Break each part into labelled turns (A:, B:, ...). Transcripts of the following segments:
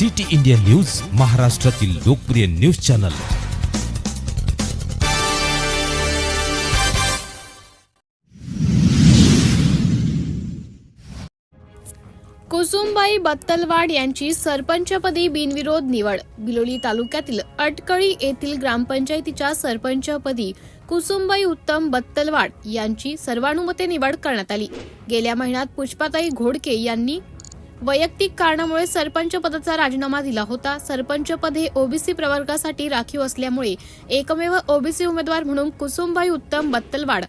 A: City India news महाराष्ट्रातील लोकप्रिय news channel.
B: Kusumbai बत्तलवाड यांची सरपंचपदी बिनविरोध निवड. बिलोली तालुक्यातील अटकळी येथील ग्रामपंचायतीच्या सरपंचपदी कुसुमबाई उत्तम बत्तलवाड यांची सर्वानुमते निवड करण्यात आली. गेल्या महिन्यात पुष्पाताई घोडके यांनी वैयक्तिक कारणामुळे सरपंच पदाचा राजीनामा दिला होता. सरपंच पद हे ओबीसी प्रवर्गासाठी राखीव असल्यामुळे एकमेव ओबीसी उमेदवार म्हणून कुसुमबाई उत्तम बत्तलवाड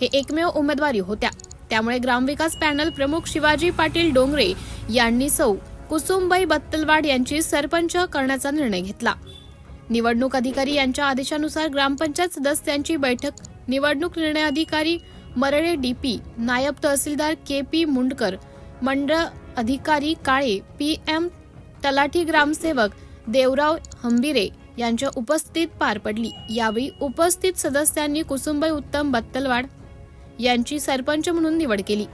B: हे एकमेव उमेदवारी होत्या. त्यामुळे ग्रामविकास पॅनल प्रमुख शिवाजी पाटील डोंगरे यांनी सौ कुसुमबाई बत्तलवाड यांची सरपंच करण्याचा निर्णय घेतला. निवडणूक अधिकारी यांच्या आदेशानुसार ग्रामपंचायत सदस्यांची बैठक निवडणूक निर्णय अधिकारी मरळे डीपी नायब तहसीलदार के पी मुंडकर मंडळ अधिकारी काळे पी एम तलाठी ग्रामसेवक देवराव हंबिरे यांच्या उपस्थित पार पडली. यावेळी उपस्थित सदस्यांनी कुसुमबाई उत्तम बत्तलवाड यांची सरपंच म्हणून निवड केली.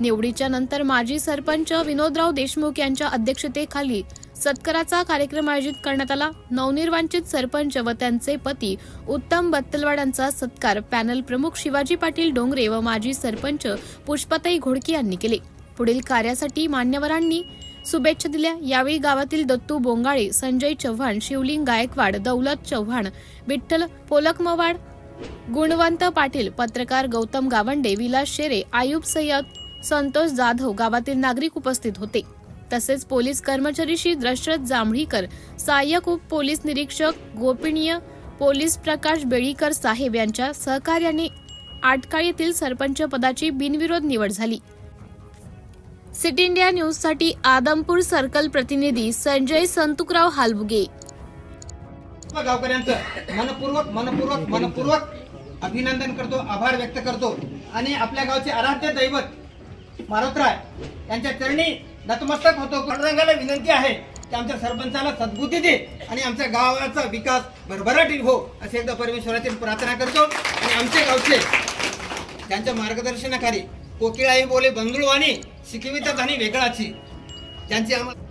B: निवडीच्या नंतर माजी सरपंच विनोदराव देशमुख यांच्या अध्यक्षतेखाली सत्काराचा कार्यक्रम आयोजित करण्यात आला. नवनिर्वाचित सरपंच व त्यांचे पती उत्तम बत्तलवाड यांचा सत्कार पॅनल प्रमुख शिवाजी पाटील डोंगरे व माजी सरपंच पुष्पाताई घोडके यांनी केले. पुढील कार्यासाठी मान्यवरांनी शुभेच्छा दिल्या. यावेळी गावातील दत्तू बोंगाळे संजय चव्हाण शिवलिंग गायकवाड दौलत चव्हाण विठ्ठल पोलकमवाड गुणवंत पाटील पत्रकार गौतम गावंडे विलास शेरे आयुब सय्यद संतोष जाधव गावातील नागरिक उपस्थित होते. तसेच पोलीस कर्मचारी श्री दशरथ जांभळीकर सहाय्यक उप पोलीस निरीक्षक गोपनीय पोलीस प्रकाश बेळीकर साहेब यांच्या सहकार्याने आटकाळीतील सरपंच पदाची बिनविरोध निवड झाली. सिटी इंडिया न्यूजसाठी आदमपूर सर्कल प्रतिनिधी संजय संतुकराव हालबुगे.
C: गावकऱ्यांचं मनपूर्वक मनपूर्वक मनपूर्वक अभिनंदन करतो आभार व्यक्त करतो. आणि आपल्या गावचे आराध्य दैवत मारोतराय यांच्या चरणी नतमस्तक होतो. पांडुरंगाला विनंती आहे की आमच्या सरपंचाला सद्बुद्धी दे आणि आमच्या गावाचा विकास भरभराटी हो असे एकदा परमेश्वराची प्रार्थना करतो. आणि आमचे गावचे त्यांच्या मार्गदर्शनाखाली कोकिळाई बोले बंधुळवाणी शिकवितात आणि वेगळाची. त्यांची आम्हाला